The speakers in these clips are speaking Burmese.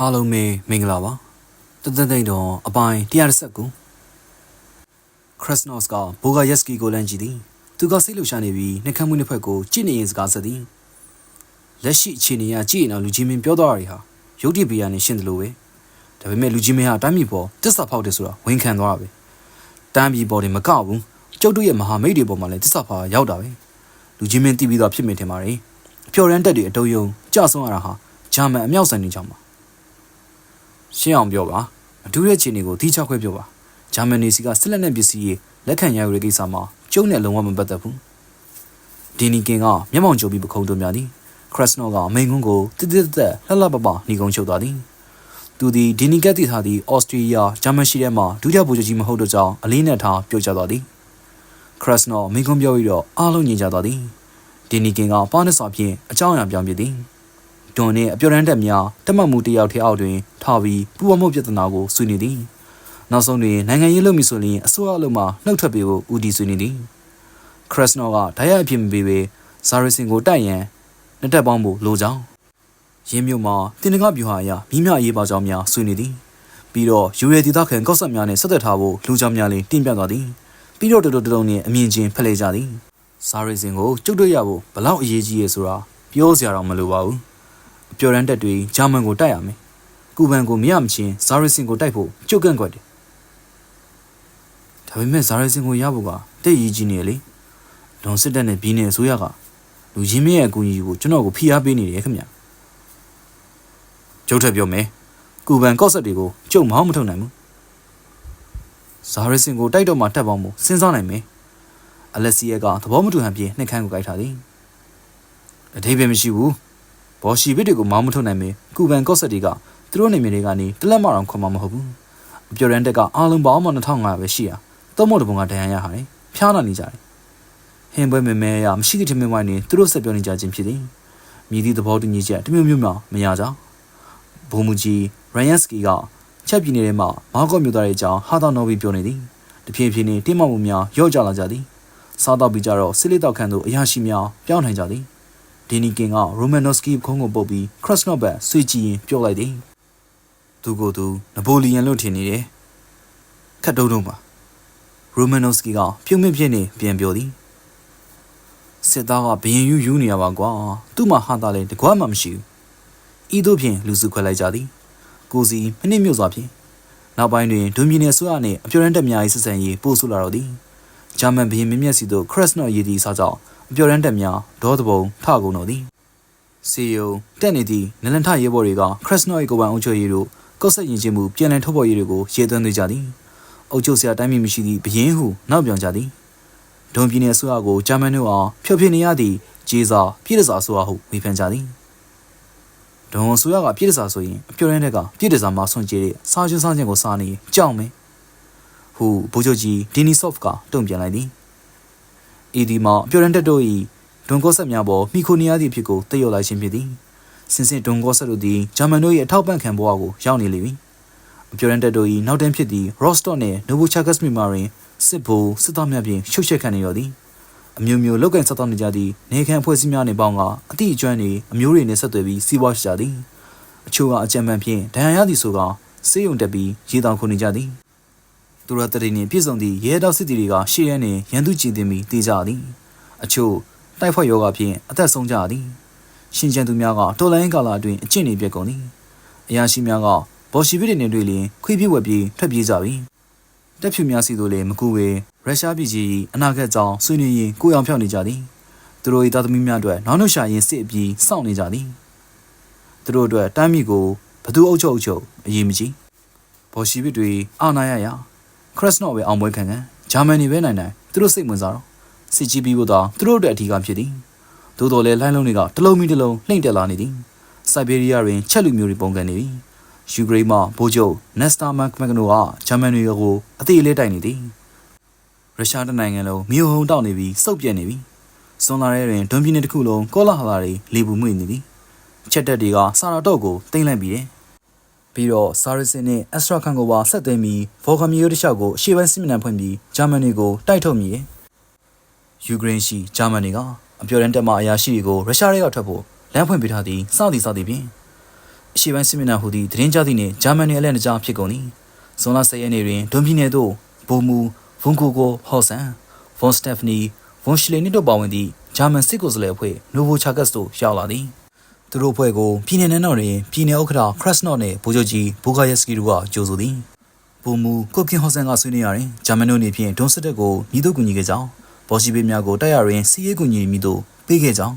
အားလုံးပဲမင်္ဂလာပါတသက်သိမ့်တော်အပိုင်း119ခရစ်စနော့စ်ကဘိုဂါယက်စကီကိုလမ်းကြည့်သည်သူကစိတ်လှုပ်ရှားနေပြီးနှက်ခမ်းမှုနှစ်ဖက်ကိုကြည့်နေရင်စကားဆက်သည်လက်ရှိအခြေအနေအရကြည့်ရင်တော့လူကြီးမင်းပြောသွားတာတွေဟာရုပ်တည်ပြရနေရှင်းတယ်လို့ပဲဒါပေမဲ့လူကြီးမင်းဟာတမ်းမြေပေါ်တစ္ဆာဖောက်တယ်ဆိုတာဝန်ခံသွားတာပဲတမ်းမြေပေါ်တယ်မကောက်ဘူးကျုပ်တို့ရဲ့မဟာမိတ်တွေပေါ်မှာလည်းတစ္ဆာဖောက်ရောက်တာပဲလူကြီးမင်းတည်ပြီးတော့ဖြစ်မိတယ်မှာလေအပျော်ရမ်းတက်တွေအတုံးယုံကြဆုံးရတာဟာဂျာမန်အမြောက်ဆန်နေကြောင်းပါ ရှင်းအောင်ပြောပါအထူးတဲ့ခြေနေကိုတိကျခွဲပြောပါဂျာမနီစီကစစ်လက်နက်ပစ္စည်းရေးလက်ခံရယူတဲ့ကိစ္စမှာကျုံနဲ့လုံးဝမပတ်သက်ဘူးဒီနီကင်ကမျက်မှောင်ကြိုပြီးပခုံးသွင်းများသည်ခရစ်စနော့ကအမိန်ကွန်းကိုတစ်တစ်သက်လှလှပပညီကုန်းချုပ်သွားသည်သူသည်ဒီနီကက်တီထားသည့်အော်စတြေးလျဂျာမန်ရှိထဲမှဒုတိယဗိုလ်ချုပ်ကြီးမဟုတ်တော့ကြောင်းအလေးနဲ့ထားပြောကြားသွားသည်ခရစ်စနော့မိန်ကွန်းပြောပြီးတော့အားလုံးညင်ကြသွားသည်ဒီနီကင်ကပါနစ်စာဖြင့်အကြောင်းအရာပြောင်းပြသည် ဒွန်နှင့်အပြော်ရန်တက်များတက်မှတ်မှုတယောက်ထဲအောက်တွင်ထားပြီးပူပမှုပြဿနာကိုဆွေးနွေးသည်နောက်ဆုံးတွင်နိုင်ငံရေးလုပ်မည်ဆိုရင်အစိုးရအလုပ်မှနှုတ်ထွက်ပေးဖို့ဦးတည်ဆွေးနွေးသည်ခရစ်စနော့ကဓာတ်ရိုက်အဖြစ်မပေးပေဇာရီစင်ကိုတိုက်ရန်နှစ်တက်ပေါင်းဖို့လိုကြောင်းရင်းမြို့မှာတင်နကပြူဟာအရမိမြအရေးပါကြောင်းများဆွေးနွေးသည်ပြီးတော့ယူရဲဒေသခံကောက်ဆက်များနှင့်ဆက်သက်ထားဖို့လူကြောင်းများလည်းတင်ပြသွားသည်ပြီးတော့တတော်တတော်နှင့်အမြင်ချင်းဖလှယ်ကြသည်ဇာရီစင်ကိုကျုပ်တွေ့ရဖို့ဘလောက်အရေးကြီးရဲဆိုတာပြောစရာတော့မလိုပါဘူးအ ပျော်ရန်တက်တွေဂျာမန်ကိုတိုက်ရမယ်။ကူဘန်ကိုမရမချင်းဇာရီစင်ကိုတိုက်ဖို့ကြုတ်ကန့်ကွက်တယ်။ဒါပေမဲ့ဇာရီစင်ကိုရဖို့ကတိတ်ရည်ကြီးနေလေ။လွန်စစ်တပ်နဲ့ပြည်နယ်အစိုးရကလူရင်းမြစ်ရဲ့အကူအညီကိုကျွန်တော်ကိုဖိအားပေးနေတယ်ခင်ဗျ။ကျုပ်ထက်ပြောမယ်။ကူဘန်ကော့ဆက်တွေကိုကျုပ်မအောင်မထုတ်နိုင်ဘူး။ဇာရီစင်ကိုတိုက်တော့မှတက်ပေါင်းမှုစဉ်းစားနိုင်မယ်။အလက်စီယာကသဘောမတူဟန်ပြေနှက်ခမ်းကိုကြိုက်ထားသည်။အထိပ္ပယ်မရှိဘူး။ ဘော်ရှီဘစ်တွေကိုမောင်းမထုတ်နိုင်ပေကူဘန်ကော့ဆက်တီကသူတို့နေမြေတွေကနေတလက်မအောင်ခွန်မှာမဟုတ်ဘူးအပျော်ရန်တက်ကအားလုံးပေါင်းမှ2500ပဲရှိရသုံးမို့တပုံကဒဏ်ရာရဟာတယ်ဖျားနာနေကြတယ်ဟင်ပွဲမဲမဲရမရှိသည့်ထမင်းဝိုင်းနေသူတို့ဆက်ပြောနေကြခြင်းဖြစ်သည်မြည်သည့်သဘောတူညီချက်တမျိုးမျိုးမှမရကြဘုံမူကြီးရန်ယက်စကီကချက်ပြည်နယ်ထဲမှာမောက်ကော့မြို့သားရဲ့အကြောင်းဟာသာနော်ဘီပြောနေသည်တဖြည်းဖြည်းနဲ့တင်းမောက်မှုများရော့ကျလာကြသည်စားတော့ပြီးကြတော့စစ်လေးတောက်ခန့်သို့အရာရှိများပြောင်းထိုင်ကြသည် ဒီနီကင်ကရိုမန်နိုစကီခုံးကိုပုတ်ပြီးခရစ်စနော့ဘတ်ဆွေးကြည့်ရင်ပြောလိုက်သည်သူကိုယ်သူနပိုလီယန်လို့ထင်နေတယ်ခတ်တုံးတုံးပါရိုမန်နိုစကီကပြုံးမြင့်ပြင်းနေပြန်ပြောသည်စစ်သားကဘရင်ယူယူနေရပါကွာသူ့မှာဟာတာလည်းတကွာမှမရှိဘူးဤသို့ဖြင့်လူစုခွဲလိုက်ကြသည်ကိုစီမနစ်မြို့စွာဖြင့်နောက်ပိုင်းတွင်ဒွန်ပြည်နယ်ဆွေအနှင့်အပြော်ရန်တက်များ၏ဆက်ဆံရေးပို့ဆိုလာတော့သည် ဂျာမန်ဘရင်မင်းမြတ်စီတို့ခရစ်စနော့ရည်သည်စားကြောင့်အပျော်ရမ်းတက်များဒေါသဘုံထကုန်တော်သည်စီယုံတက်နေသည့်နလန်ထရဲဘော်တွေကခရစ်စနော့၏ကိုယ်ပိုင်အုပ်ချုပ်ရေးတို့ကော့ဆက်ရင်ချင်းမှုပြန်လည်ထုတ်ဖော်ရေးတွေကိုရေသွင်းနေကြသည်အုပ်ချုပ်ဆရာတိုင်းပြည်မရှိသည့်ဘရင်ဟုနောက်ပြောင်ကြသည်ဒွန်ပြည်နယ်ဆိုရကိုဂျာမန်တို့အားဖျော်ဖြေနေရသည့်ဂျေဇာပြည်တစားဆိုရဟုဝေဖန်ကြသည်ဒွန်ဆိုရကပြည်တစားဆိုရင်အပျော်ရမ်းတက်ကပြည်တစားမှာဆွန့်ကြည့်တဲ့စားချင်းစားချင်းကိုစားနေကြောက်မယ် ဟုဘိုးချုပ်ကြီးဒီနီဆော့ဖ်ကတုံ့ပြန်လိုက်သည်။ဤဒီမှာအပျော်ရန်တက်တို့၏ဒွန်ကောဆက်များပေါ်မိခိုနီယာသည့်ဖြစ်ကိုတည်ရောက်လာခြင်းဖြစ်သည်။စင်စစ်ဒွန်ကောဆက်တို့သည်ဂျာမန်တို့၏အထောက်ပံ့ခံဘဝကိုရောက်နေလေပြီ။အပျော်ရန်တက်တို့၏နောက်တန်းဖြစ်သည့်ရော့စတော့နှင့်နိုဗိုချာဂတ်မီမာရင်စစ်ဘိုလ်စစ်သားများဖြင့်ရှုပ်ရှက်ခံနေရသည်။အမျိုးမျိုးလောက်ကင်ဆက်တော်နေကြသည့်နေခံအဖွဲ့အစည်းများနှင့်ပေါင်းကအတိအကျွမ်းနှင့်အမျိုးတွေနှင့်ဆက်သွယ်ပြီးစီးပွားရှာသည်။အချို့ကအကြံပန်ဖြင့်ဒဏ်ရာရသည်ဆိုကစေယုံတက်ပြီးရေတောင်ခုန်နေကြသည်။ သူရတရီနှင့်ပြည့်စုံသည့်ရဲတောက်စစ်တီတွေကရှေ့ရဲနှင့်ရန်သူကြည်တင်ပြီးတေးကြသည်။အချို့တိုက်ဖွဲ့ယောဂဖြင့်အသက်ဆုံးကြသည်။ရှင်ကျန်သူများကတော်လိုင်းကာလအတွင်းအကျင့်တွေပြက်ကုန်သည်။အရာရှိများကဘော်ရှီဗစ်တွေနဲ့တွေ့လျင်ခွေးပြည့်ဝက်ပြီးထွက်ပြေးကြပြီ။တက်ဖြူများစီတို့လည်းမကူဝေရုရှားပြည်ကြီးအနာဂတ်ကြောင်းဆွေးနွေးရင်ကိုယ်အောင်ဖြောက်နေကြသည်။သူတို့၏သားသမီးများအတွက်နောက်နှုတ်ရှာရင်စစ်အပြီးစောင့်နေကြသည်။သူတို့အတွက်တမ်းမီကိုဘသူအုပ်ချုပ်အုပ်ချုပ်အရေးမကြီး။ဘော်ရှီဗစ်တွေအာနာရရ ခရစ်စနော့ပဲအောင်ပွဲခံခံဂျာမန်နေပဲနိုင်နိုင်သူတို့စိတ်ဝင်စားတော့စစ်ကြီးပြီးဖို့သာသူတို့အတွက်အထီးကဖြစ်သည်သို့တော်လည်းလိုင်းလုံးတွေကတလုံးမီတလုံးလှိမ့်တက်လာနေသည်စိုက်ဘေးရီးယားတွင်ချက်လူမျိုးတွေပုံကန်နေပြီယူကရိန်းမှဗိုလ်ချုပ်နက်စတာမန်ကမကနိုကဂျာမန်တွေကိုအသေးလေးတိုက်နေသည်ရုရှားတနိုင်ငံလုံးမြို့ဟုံတောက်နေပြီးစုပ်ပြက်နေပြီစွန်လာရဲတွင်ဒွန်ပြည်နယ်တစ်ခုလုံးကောလာဟလာတွေလေပူမှုနေသည်ချက်တက်တွေကစာရာတော့ကိုတင်လိုက်ပြီးတယ် ပြီးတော့ဆာရီစင်နဲ့အက်စထရာခန်ကိုပါဆက်သွင်းပြီးဗော်ကမီယိုတစ်လျှောက်ကိုအရှေ့ပိုင်းစစ်မျက်နှာဖွင့်ပြီးဂျာမနီကိုတိုက်ထုတ်မိတယ်။ယူကရိန်းရှိဂျာမနီကအပျော်ရန်တက်မှအရာရှိတွေကိုရုရှားတွေကထွက်ဖို့လမ်းဖွင့်ပေးထားသည်စသည်စသည်ဖြင့်အရှေ့ပိုင်းစစ်မျက်နှာဟူသည့်သတင်းကြားသည့်နှင့်ဂျာမန်နယ်အလဲနကြားဖြစ်ကုန်သည်ဇွန်လ10ရက်နေ့တွင်ဒွန်ပြည်နယ်သို့ဘိုမူဗွန်ကိုကိုဟော့ဆန်ဗွန်စတက်ဖနီဗွန်ရှလီနီတို့ပါဝင်သည့်ဂျာမန်စစ်ကိုယ်စားလှယ်အဖွဲ့နိုဗိုချာကတ်စ်တို့ရောက်လာသည် သူတို့အဖွဲ့ကိုပြည်내နယ်နောက်တွင်ပြည်내ဥက္ကဋ္ဌခရတ်စနော့နှင့်ဗိုလ်ချုပ်ကြီးဘူဂါယက်စကီတို့ကကြိုဆိုသည်ဘိုမူကိုကင်ဟော့ဆန်ကဆွေးနွေးရရင်ဂျာမန်တို့အနေဖြင့်ဒွန်စစ်တပ်ကိုမြည်တို့ကူညီခဲ့ကြောင်းဘော်ရှိပေးများကိုတိုက်ရရင်စီးရဲကူညီမိတို့ပေးခဲ့ကြောင်း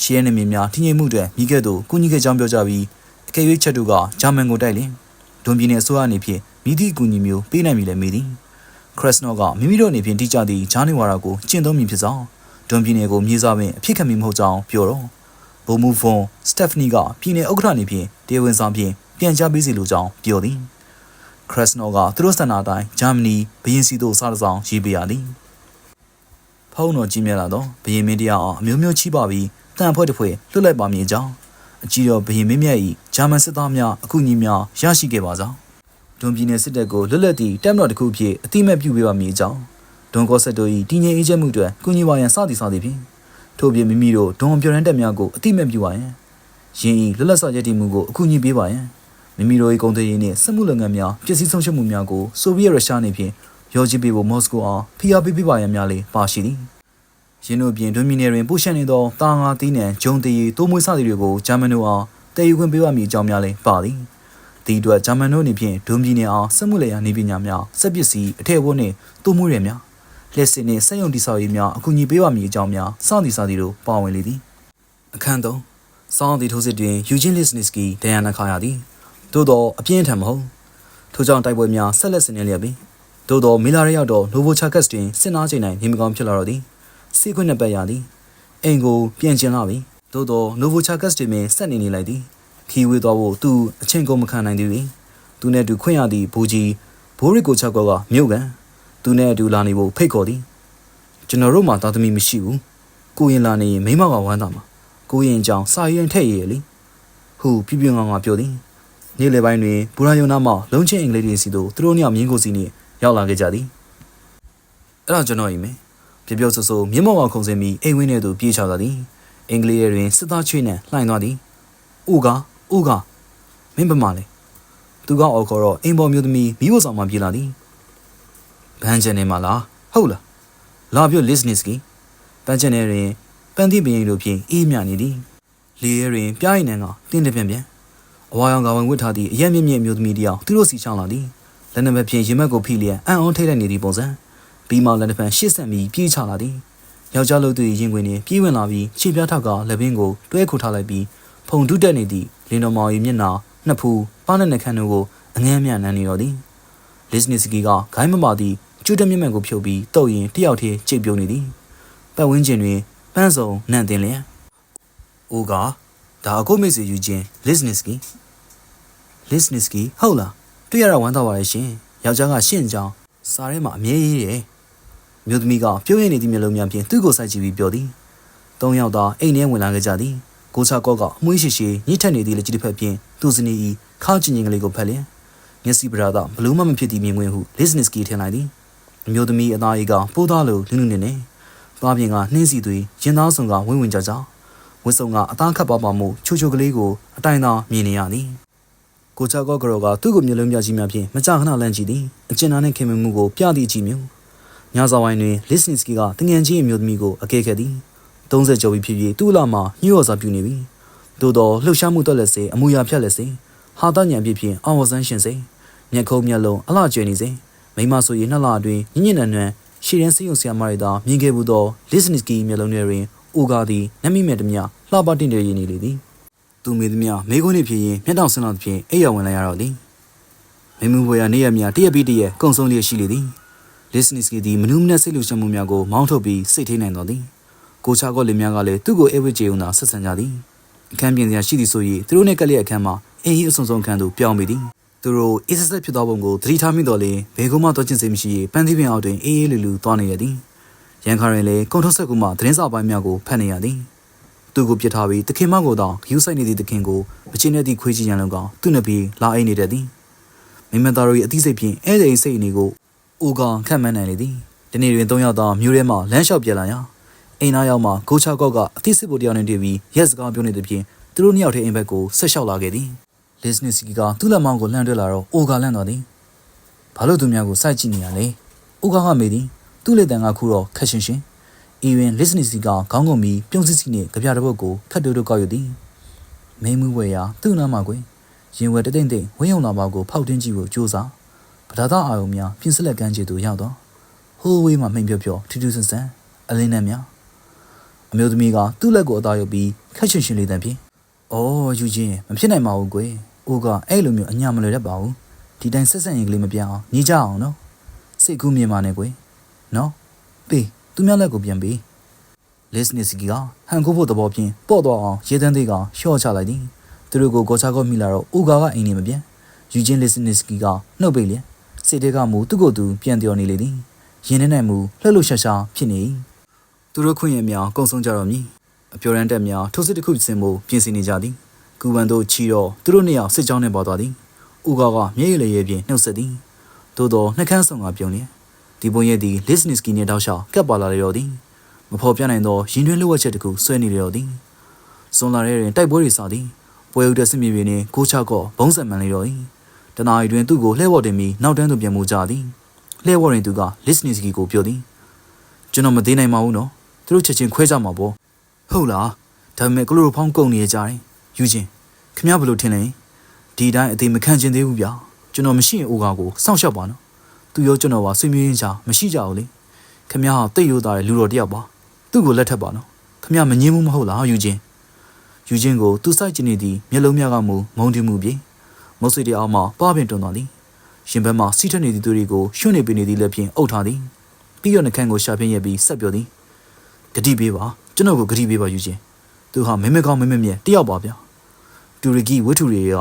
ရှီရဲနေမင်းများထိငိမ့်မှုတွေမိခဲ့တို့ကူညီခဲ့ကြောင်းပြောကြပြီးအကယ်၍ချက်တို့ကဂျာမန်ကိုတိုက်လင်ဒွန်ပြည်နယ်အစိုးရအနေဖြင့်မိသည့်ကူညီမျိုးပေးနိုင်မည်လဲမေးသည်ခရစ်စနော့ကမိမိတို့အနေဖြင့်တိကျသည့်ဂျာနေဝါရာကိုကျင့်သုံးမည်ဖြစ်ကြောင်းဒွန်ပြည်နယ်ကိုမြေစားပင်အဖြစ်ခံမည်မဟုတ်ကြောင်းပြောတော့ ဘိုမူဖွန်စတက်ဖနီကပြည်နယ်ဥက္ကဋ္ဌအနေဖြင့်တရားဝင်ဆောင်ဖြင့်ပြန်ကြားပေးစီလိုကြောင်းပြောသည်ခရစ်စနော့ကသူတို့စံနာတိုင်းဂျာမနီဘရင်စီတို့စားတစောင်းရေးပေးရသည်ဖုံးတော်ကြီးမြတ်လာတော့ဘရင်မင်းတရားအောင်အမျိုးမျိုးချိပါပြီးတန်ဖွဲ့တစ်ဖွဲ့လွတ်လိုက်ပါမည်အကြောင်းအကြီးတော်ဘရင်မင်းမြတ်၏ဂျာမန်စစ်သားများအကူအညီများရရှိခဲ့ပါကြောင်းဒွန်ပြည်နယ်စစ်တပ်ကိုလွတ်လပ်သည့်တပ်မတော်တစ်ခုအဖြစ်အတိမတ်ပြုပေးပါမည်အကြောင်းဒွန်ကော့ဆက်တို့၏တည်ငြိမ်အေးချမ်းမှုအတွက်ကူညီပါရန်စသည်စသည်ဖြင့် ထို့ပြင်မိမိတို့ဒွန်ပြော်ရန်တပ်များကိုအတိမတ်ပြုပါရန်ယင်း၏လွတ်လပ်စွာရည်တည်မှုကိုအကူအညီပေးပါရန်မိမိတို့၏ကုန်သွယ်ရေးနှင့်စစ်မှုလုပ်ငန်းများပြည်စည်းဆုံးရှုံးမှုများကိုဆိုဗီယက်ရုရှားနှင့်ဖြင့်ရောကြီးပေးဖို့မော်စကိုအားဖိအားပေးပေးပါရန်များလည်းပါရှိသည်ရင်းတို့ပြင်ဒွန်မီနယ်တွင်ပို့ရှန်နေသောတာငါသီးနှံဂျုံတရီတိုးမွေးစသည်တွေကိုဂျာမန်တို့အားတည်ယူခွင့်ပေးပါမည်အကြောင်းများလည်းပါသည်ဒီအတွက်ဂျာမန်တို့အနေဖြင့်ဒွန်ပြည်နယ်အားစစ်မှုလေယာဉ်နေပညာများစက်ပစ္စည်းအထည်ဝတ်နှင့်တိုးမွေးရများ လက်စစ်နှင့်စက်ရုံတိဆောက်ရေးများအကူအညီပေးပါမည်အကြောင်းများစသည်စသည်တို့ပါဝင်လေသည်အခန်းသုံးစောင်းသည်ထိုးစစ်တွင်ယူဂျင်လစ်နစ်စကီဒန်ယာနာခါရသည်သို့သောအပြင်းထန်မဟုတ်ထို့ကြောင့်တိုက်ပွဲများဆက်လက်ဆင်နွှဲလျက်ပင်သို့သောမီလာရဲရောက်တော့နိုဗိုချာကတ်စ်တွင်စစ်နာချိန်တိုင်းနေမကောင်းဖြစ်လာတော့သည်စီခွင့်နှစ်ပတ်ရသည်အိမ်ကိုပြန်ကျင်လာပြီသို့သောနိုဗိုချာကတ်စ်တွင်ပင်ဆက်နေနေလိုက်သည်ခီဝေးသွားဖို့သူအချိန်ကုန်မခံနိုင်သေးပြီသူနဲ့တူခွင့်ရသည့်ဘူကြီးဘိုးရစ်ကိုချက်ကောကမြို့ကန် သူနဲ့အတူလာနေဖို့ဖိတ်ခေါ်သည်ကျွန်တော်တို့မှသားသမီးမရှိဘူးကိုရင်လာနေရင်မိမကဝမ်းသာမှာကိုရင်ကြောင့်စာရင်ထည့်ရည်လေဟုပြပြငောင်းငါပြောသည်နေ့လယ်ပိုင်းတွင်ဘူရာယုံနာမှလုံးချင်းအင်္ဂလိပ်တွေစီတို့သူတို့နှစ်ယောက်မြင်းကိုစီနှင့်ရောက်လာခဲ့ကြသည်အဲ့တော့ကျွန်တော်အိမ်မယ်ပြပြောဆဆိုမြင်းမောင်အောင်ခုံစင်းပြီးအိမ်ဝင်းထဲသို့ပြေးချသွားသည်အင်္ဂလိပ်တွင်စစ်သားချွေးနှံလှိုင်သွားသည်အိုကအိုကမင်းဗမာလေသူကအော်ခေါ်တော့အိမ်ပေါ်မျိုးသမီးမိဖို့ဆောင်မှပြေးလာသည် ဘန်းချန်နေမှာလားဟုတ်လားလာပြောလစ်နစ်စကီဘန်းချန်နေတွင်ပန်တိပင်တို့ဖြင့်အေးမြနေသည်လေရဲတွင်ပြားရင်နှံကတင်းတပြန်ပြန်အဝါရောင်ကဝင်ဝတ်ထားသည့်အရက်မြင့်မြင့်မျိုးသမီးတယောက်သူတို့စီချောင်းလာသည်လက်နက်ဖြင့်ရင်မက်ကိုဖိလျက်အံ့ဩထိတ်လိုက်နေသည့်ပုံစံပြီးမှလက်နက်ဖန်ရှစ်ဆက်ပြီးပြေးချလာသည်ယောက်ျားလူသူ၏ရင်ခွင်တွင်ပြေးဝင်လာပြီးခြေပြားထောက်ကလက်ပင်ကိုတွဲခုထားလိုက်ပြီးဖုန်တုတက်နေသည့်လင်းတော်မောင်၏မျက်နှာနှစ်ဖူးပါးနဲ့နှခမ်းတို့ကိုအငမ်းမြနမ်းနေတော်သည်လစ်နစ်စကီကဂိုင်းမပါသည့် ကျူတက်မျက်မှန်ကိုဖြုတ်ပြီးတုတ်ရင်တယောက်တည်းကြိတ်ပြုံးနေသည်ပတ်ဝန်းကျင်တွင်ပန်းစုံနန့်တင်လျက်အိုကဒါအခုမိတ်ဆွေယူခြင်းလစ်နစ်စကီလစ်နစ်စကီဟုတ်လားတွေ့ရတာဝမ်းသာပါရဲ့ရှင်ယောက်ျားကရှင့်ကြောင်စားထဲမှာအမြဲရေးတယ်မြို့သမီးကပြုံးရနေသည့်မျိုးလုံးများဖြင့်သူ့ကိုစိုက်ကြည့်ပြီးပြောသည်သုံးယောက်သာအိမ်ထဲဝင်လာခဲ့ကြသည်ကိုချကော့ကအမွှေးရှိရှိညှိထက်နေသည့်လက်ကြည့်တစ်ဖက်ဖြင့်သူ့စနီဤခါချင်းချင်းကလေးကိုဖက်လျင်မျက်စိပရာသာဘလူးမမဖြစ်သည့်မြင်ကွင်းဟုလစ်နစ်စကီထင်လိုက်သည် အမျိုးသမီးအသားအေးကပိုးသားလိုလင်းလင်းနေနေသွားပြင်ကနှင်းစီသွေးရင်သားစုံကဝင်းဝင်ကြကြဝစ်စုံကအသားခတ်ပါပါမှုချိုချိုကလေးကိုအတိုင်းသာမြင်နေရသည်ကိုချကော့ကရောကသူ့ကိုမျိုးလုံးပြကြီးများဖြင့်မကြခဏလန့်ကြည့်သည်အကျဉ်းသားနှင့်ခင်မင်မှုကိုပြသည့်အကြည့်မျိုးညစာဝိုင်းတွင်လစ်နစ်စကီကတငယ်ချင်းအမျိုးသမီးကိုအကဲခဲ့သည်30ကျော်ပြီဖြစ်ဖြစ်သူ့လာမှာညှို့ော်စာပြုနေပြီသို့တော့လှုပ်ရှားမှုတော့လက်စေအမူအရာဖြတ်လက်စေဟာတညံပြဖြင့်အောင်ဝဆန်းရှင်စေမျက်ခုံးမျက်လုံးအလှကျနေစေ မိမဆိုရင်နှစ်လအတွင်းညညနံနံရှီရန်စိယုံဆီယမရိတာမြင်ခဲ့ဘူးသောလစ်နစ်စကီမျက်လုံးထဲတွင်အိုကာသည်နမီမဲ့တမျှလှပတင်တရည်နေလေသည်သူမေသည်မြမေခွန်းနှင့်ဖြစ်ရင်မျက်တောင်ဆင်းလာသဖြင့်အိပ်ရဝင်လာရတော့သည်မိမှုဘွေရနေရမြတရက်ပြီးတရက်ကုံဆုံးလျက်ရှိလေသည်လစ်နစ်စကီသည်မနူးမနက်စိတ်လှုပ်ရှားမှုများကိုမောင်းထုတ်ပြီးစိတ်ထိန်နိုင်တော်သည်ကိုချာကောလင်များကလည်းသူ့ကိုအေဝစ်ကျေုံသာဆက်ဆံကြသည်အခန်းပြင်စရာရှိသည်ဆို၍သူတို့နဲ့ကလေးအခန်းမှာအင်းကြီးအဆုံဆုံးအခန်းသို့ပြောင်းမိသည် သူတို့အေးဆက်ဆက်ဖြစ်သွားပုံကိုသတိထားမိတော်လေဘယ်ကုမှတော့ကျင့်စေမရှိပန်းသီးပင်အောက်တွင်အေးအေးလူလူသွားနေရသည်ရန်ခါရင်လည်းကုံထုတ်ဆက်ကူမှသတင်းစာပိုင်းများကိုဖတ်နေရသည်သူကိုပြစ်ထားပြီးတခင်မကိုတော့ယူဆိုင်နေသည့်တခင်ကိုမချင်းတဲ့သည့်ခွေးကြီးရန်လုံးကောင်သူ့နှစ်ပြီးလာအိတ်နေတတ်သည်မိမသားတို့၏အသိစိတ်ဖြင့်ဧည့်သည်စိတ်အနေကိုအိုကောင်ခတ်မှန်းနိုင်လေသည်ဒီနေ့တွင်၃ယောက်သောမြို့ထဲမှလမ်းလျှောက်ပြလာရာအိမ်သားရောက်မှဂိုချာကော့ကအသိစစ်ဖို့တယောက်နဲ့တွေ့ပြီးရက်စကားပြောနေသဖြင့်သူတို့နှစ်ယောက်ထဲအိမ်ဘက်ကိုဆက်လျှောက်လာခဲ့သည် လစ်နစ်စကီကသူ့လက်မောင်းကိုလှမ်းတွဲလာတော့အိုကာလန့်သွားသည်ဘာလို့သူများကိုစိုက်ကြည့်နေရလဲအိုကာကမေးသည်သူ့လက်တံကခုတော့ခက်ရှင်ရှင်အီဝင်လစ်နစ်စကီကခေါင်းကုန်ပြီးပြုံးစစ်စီနဲ့ကြပြတစ်ပုတ်ကိုခတ်တိုးတိုးကောက်ယူသည်မိမှုဝဲရာသူ့နားမှာကွင်ရင်ဝဲတသိမ့်သိမ့်ဝင်းယုံလာပါကိုဖောက်တင်းကြည့်ဖို့ကြိုးစားပဒါသာအာယုံများပြင်စလက်ကန်းချေသူရောက်တော့ဟိုးဝေးမှမိန်ပြော့ပြော့ထူးထူးဆန်းဆန်းအလင်းနဲ့များအမျိုးသမီးကသူ့လက်ကိုအသားရုပ်ပြီးခက်ရှင်ရှင်လေးတန်းဖြင့်။အော်ယူချင်းမဖြစ်နိုင်ပါဘူးကွယ်။ အိုးကအဲ့လိုမျိုးအညာမလွယ်တတ်ပါဘူး။ဒီတိုင်းဆက်ဆက်ရင်ကလေးမပြောင်းအောင်ညီကြအောင်နော်။စိတ်ကူးမြင်ပါနဲ့ကွယ်။နော်။ပေးသူများလက်ကိုပြန်ပေး။လစ်နစ်စကီကဟန်ကိုဖို့သဘောဖြင့်ပေါ့တော့အောင်ရေတန်းသေးကရှော့ချလိုက်သည်။သူတို့ကိုကောချာကောမိလာတော့အိုကာကအိမ်နေမပြန်။ယူချင်းလစ်နစ်စကီကနှုတ်ပိတ်လျက်စိတ်ထဲကမူသူ့ကိုယ်သူပြန်ပြော်နေလေသည်။ရင်ထဲ၌မူလှုပ်လှုပ်ရှားရှားဖြစ်နေ၏။သူတို့ခွင့်ရများကုံဆုံးကြတော့မည်။အပြော်ရန်တက်များထိုးစစ်တစ်ခုစင်မှုပြင်ဆင်နေကြသည်။ ကူဝမ်တို့ချီတော့သူတို့နှစ်ယောက်စစ်ကြောင်းနဲ့ပေါ်သွားသည်။ဦးကာကမျက်ရည်လေးရဲ့ပြင်နှုတ်ဆက်သည်။သို့သောနှကန်းဆောင်ကပြုံးလျက်ဒီပုံရဲ့သည်လစ်နစ်စကီနဲ့တောက်လျှောက်ကပ်ပါလာလျော်သည်။မဖော်ပြနိုင်သောရင်တွင်းလှုပ်ဝက်ချက်တစ်ခုဆွဲနေလျော်သည်။စွန်လာရဲတွင်တိုက်ပွဲတွေစသည်။ပွဲဥတဲ့စစ်မြေပြင်နှင့်ကိုချောက်ကောဘုံဆက်မှန်လျော်၏။တနာရီတွင်သူ့ကိုလှဲဝော်တင်ပြီးနောက်တန်းသို့ပြန်မှုကြသည်။လှဲဝော်ရင်သူကလစ်နစ်စကီကိုပြောသည်။ကျွန်တော်မသေးနိုင်ပါဘူးနော်။သူတို့ချက်ချင်းခွဲကြမှာပေါ့။ဟုတ်လား။ဒါပေမဲ့ကလိုရိုဖောင်းကုန်နေကြတယ်။ ယူချင်းခင်ဗျားဘယ်လိုထင်လဲဒီတိုင်းအသေးမခံချင်သေးဘူးဗျာကျွန်တော်မရှိရင်အိုကာကိုစောင့်ရှောက်ပါနော်သူရောကျွန်တော်ပါဆွေးမျိုးရင်းချာမရှိကြဘူးလေခင်ဗျားဟာတိတ်ရိုးသားတဲ့လူတော်တယောက်ပါသူ့ကိုလက်ထပ်ပါနော်ခင်ဗျားမငင်းဘူးမဟုတ်လားယူချင်းယူချင်းကိုသူစိုက်ကျင်နေသည့်မျက်လုံးများကမူမုံတူမှုပြေမုတ်စိတ်တအောင်မှပါပင်တွန်းသွားသည်ရှင်ဘက်မှစီးထက်နေသည့်သူတွေကိုရှွန့်နေပေးနေသည့်လက်ဖြင့်အုပ်ထားသည်ပြီးတော့နှခမ်းကိုရှာပြင်းရက်ပြီးဆက်ပြောသည်ဂတိပေးပါကျွန်တော်ကိုဂတိပေးပါယူချင်းသူဟာမင်းမကောင်းမင်းမမြဲတယောက်ပါဗျာ တူရကီဝတ္ထုတွေက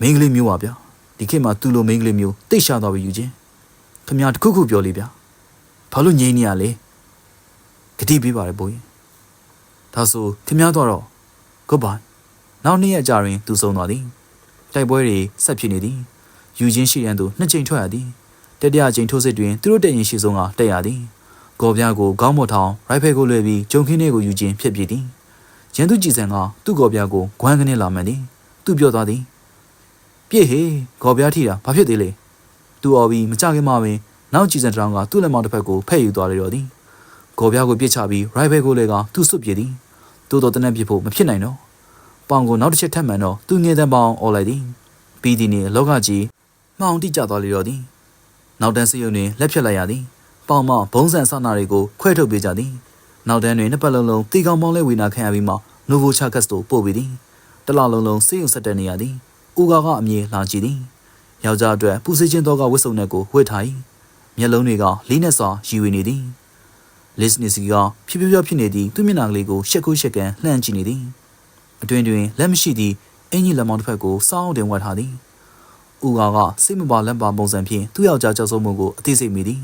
မိန်းကလေးမျိုးပါဗျာဒီခေတ်မှာသူ့လိုမိန်းကလေးမျိုးတိတ်ရှာသွားပြီယူချင်းခမရတခုခုပြောလေးဗျာဘာလို့ငြိမ်းနေရလဲဂတိပေးပါရဘိုးရင်ဒါဆိုခမရတော့ goodbye နောက်နေ့ရက်ကြာရင်သူဆုံးသွားသည်တိုက်ပွဲတွေဆက်ဖြစ်နေသည်ယူချင်းရှိရန်သူနှစ်ကြိမ်ထွက်ရသည်တတိယကြိမ်ထိုးစစ်တွင်သူတို့တက်ရင်ရှိဆုံးကတက်ရသည်ဂေါ်ပြားကိုခေါင်းမော်ထောင်ရိုက်ဖယ်ကိုလွှဲပြီးဂျုံခင်းလေးကိုယူချင်းဖြစ်ဖြစ်သည် ရန်သူကြည်စံကသူ့ကော်ပြားကိုဂွမ်းကနေလာမှန်သည်သူပြောသွားသည်ပြည့်ဟေကော်ပြားထိတာဘာဖြစ်သေးလဲသူအော်ပြီးမကြခင်မှပင်နောက်ကြည်စံတောင်ကသူ့လက်မောင်းတစ်ဖက်ကိုဖဲ့ယူသွားလေတော့သည်ကော်ပြားကိုပြစ်ချပြီးရိုက်ဘယ်ကိုလည်းကသူ့စွတ်ပြေသည်တိုးတော်တနက်ပြစ်ဖို့မဖြစ်နိုင်တော့ပေါင်ကိုနောက်တစ်ချက်ထပ်မှန်တော့သူငယ်တဲ့ပေါင်អော်လိုက်သည်ပြီးသည်နှင့်လောကကြီးမှောင်တိကျသွားလေတော့သည်နောက်တန်းစရုံတွင်လက်ဖြတ်လိုက်ရသည်ပေါင်မဘုံစံဆနာတွေကိုခွဲထုတ်ပေးကြသည် နောက်တန်းတွင်နှစ်ပတ်လုံးလုံးတီကောင်ပေါင်းလဲဝေနာခံရပြီးမှနိုဗိုချာကတ်စ်တို့ပို့ပြီးသည်တလလုံးလုံးစေးရုံဆက်တဲ့နေရသည်ဦးကာကအမြေလာကြည့်သည်ယောက်ျားအတွက်ပူစေခြင်းတော့ကဝတ်စုံနဲ့ကိုဝှက်ထား၏မျက်လုံးတွေကလေးနဲ့စွာရည်ဝေနေသည်လစ်နစ်စီကဖြည်းဖြည်းဖြည်းဖြစ်နေသည့်သူ့မျက်နှာကလေးကိုရှက်ခိုးရှက်ကန်လှမ်းကြည့်နေသည်အတွင်တွင်လက်မရှိသည့်အင်ကြီးလက်မောင်းတစ်ဖက်ကိုစောင်းတင်ဝတ်ထားသည်ဦးကာကစိတ်မပါလက်ပါပုံစံဖြင့်သူ့ယောက်ျားကြောက်ဆုံးမှုကိုအသိစိတ်မိသည်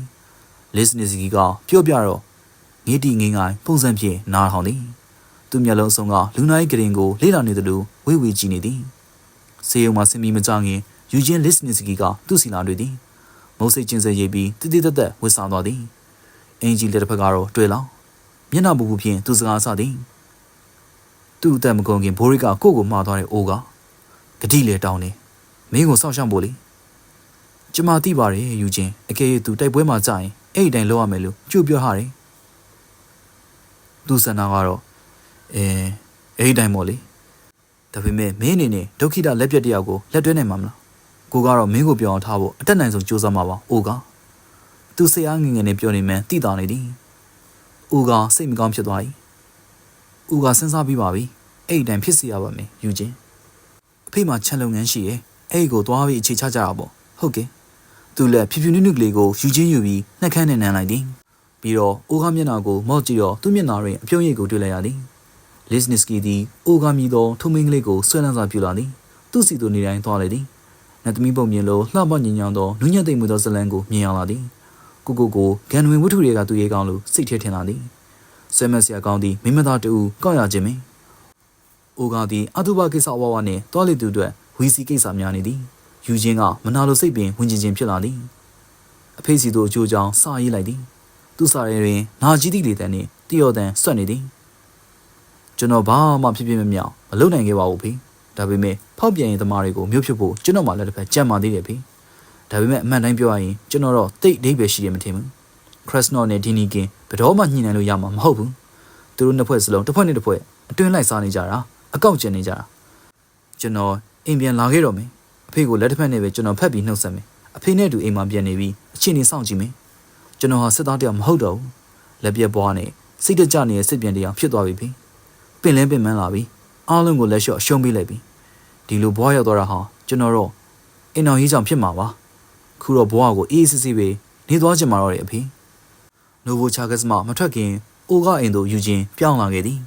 လစ်နစ်စီကပြောပြတော့ ငေးတီငင်းငိုင်းပုံစံဖြင့်နားထောင်သည်သူ့မျက်လုံးစုံကလူနာ၏ကရင်ကိုလေ့လာနေသလိုဝေဝေကြည့်နေသည်ဆေးရုံမှာဆင်မီမကြခင်ယူဂျင်လစ်နစ်စကီကသူ့စီလာတွေ့သည်မုတ်စိတ်ချင်းစဲရေးပြီးတိတိတက်တက်ဝစ်ဆောင်သွားသည်အင်ဂျီလက်တစ်ဖက်ကတော့တွေ့လောင်မျက်နှာပူပူဖြင့်သူစကားဆသည်သူ့အသက်မကုန်ခင်ဘိုးရိကကိုယ့်ကိုမှားသွားတဲ့အိုးကဂတိလေတောင်းနေမင်းကိုစောင့်ရှောက်ဖို့လေကျမသိပါတယ်ယူချင်းအကယ်၍သူတိုက်ပွဲမှာကြာရင်အဲ့ဒီတိုင်းလောက်ရမယ်လို့ကြို့ပြောထားတယ် သူစန္နာကတော့အဲအဲ့ဒီတိုင်းပေါ့လေဒါပေမဲ့မင်းအနေနဲ့ဒုက္ခိတလက်ပြက်တယောက်ကိုလက်တွဲနိုင်မှာမလားကိုကတော့မင်းကိုပြောအောင်ထားဖို့အတက်နိုင်ဆုံးကြိုးစားမှာပါအိုကသူစိတ်အားငငယ်နဲ့ပြောနေမှန်းသိတာနေသည်အိုကစိတ်မကောင်းဖြစ်သွား၏အိုကစဉ်းစားပြီးပါပြီအဲ့ဒီတိုင်းဖြစ်စီရပါမယ်ယူချင်းအဖေမှချက်လုပ်ငန်းရှိရဲ့အဲ့ဒီကိုသွားပြီးအခြေချကြတာပေါ့ဟုတ်ကဲ့သူလက်ဖြူဖြူနုနုကလေးကိုယူချင်းယူပြီးနှက်ခမ်းနဲ့နမ်းလိုက်သည် ပြီးတော့အိုကမျက်နှာကိုမော့ကြည့်တော့သူ့မျက်နှာတွင်အပြုံးရိပ်ကိုတွေ့လိုက်ရသည်လစ်နစ်စကီသည်အိုဂါမီသောထုံမင်းကလေးကိုဆွဲလန်းစွာပြူလာသည်သူ့စီသို့နေတိုင်းသွားလေသည်နတ်သမီးပုံမြင်လို့လှပညင်ညောင်းသောနူးညံ့သိမ်မှုသောဇလန်းကိုမြင်ရလာသည်ကိုကိုကိုဂန်ဝင်ဝတ္ထုတွေကသူရဲ့ကောင်းလို့စိတ်ထဲထင်လာသည်ဆွဲမက်စရာကောင်းသည်မိမသားတူကောက်ရခြင်းပင်အိုဂါသည်အတုပကိစ္စအဝဝနှင့်တောလီသူအတွက်ဝီစီကိစ္စများနေသည်ယူချင်းကမနာလိုစိတ်ပင်ဝင်ကျင်ခြင်းဖြစ်လာသည်အဖေစီတို့အကျိုးကြောင့်စာရေးလိုက်သည် သူစာရဲတွင်နာကြီးသည့်လေတန်းနှင့်တယောတန်ဆွတ်နေသည်ကျွန်တော်ဘာမှဖြစ်ဖြစ်မမြောက်မလုပ်နိုင်ခဲ့ပါဘူးဖေဒါပေမဲ့ဖောက်ပြန်ရင်သမားတွေကိုမြို့ဖြစ်ဖို့ကျွန်တော်မှလည်းတစ်ဖက်ကြံပါသေးတယ်ဖေဒါပေမဲ့အမှန်တိုင်းပြောရရင်ကျွန်တော်တော့တိတ်အဓိပ္ပာယ်ရှိတယ်မထင်ဘူးခရစ်စနော်နဲ့ဒီနီကင်ဘယ်တော့မှညှိနှိုင်းလို့ရမှာမဟုတ်ဘူးသူတို့နှစ်ဖွဲ့စလုံးတစ်ဖွဲ့နဲ့တစ်ဖွဲ့အတွင်းလိုက်စားနေကြတာအကောက်ကျင်နေကြတာကျွန်တော်အိမ်ပြန်လာခဲ့တော့မယ်အဖေကိုလက်တစ်ဖက်နဲ့ပဲကျွန်တော်ဖက်ပြီးနှုတ်ဆက်မယ်အဖေနဲ့အတူအိမ်မှာပြန်နေပြီးအချိန်နေစောင့်ကြည့်မယ် ကျွန်တော်ဟာစစ်သားတယောက်မဟုတ်တော့ဘူးလက်ပြက်ပွားနဲ့စိတ်တကြနေတဲ့စစ်ပြန်တရားဖြစ်သွားပြီဖေပင်လဲပင်မန်းလာပြီအားလုံးကိုလက်လျှော့ရှုံးပေးလိုက်ပြီဒီလိုဘွားရောက်သွားတာဟာကျွန်တော်တော့အင်တော်ကြီးကြောင့်ဖြစ်မှာပါခုတော့ဘွားကိုအေးအေးဆေးဆေးပဲနေသွားချင်မှာတော့တယ်အဖေနိုဗိုချာဂက်စမမထွက်ခင်အိုကအိမ်သို့ယူခြင်းပြောင်းလာခဲ့သည်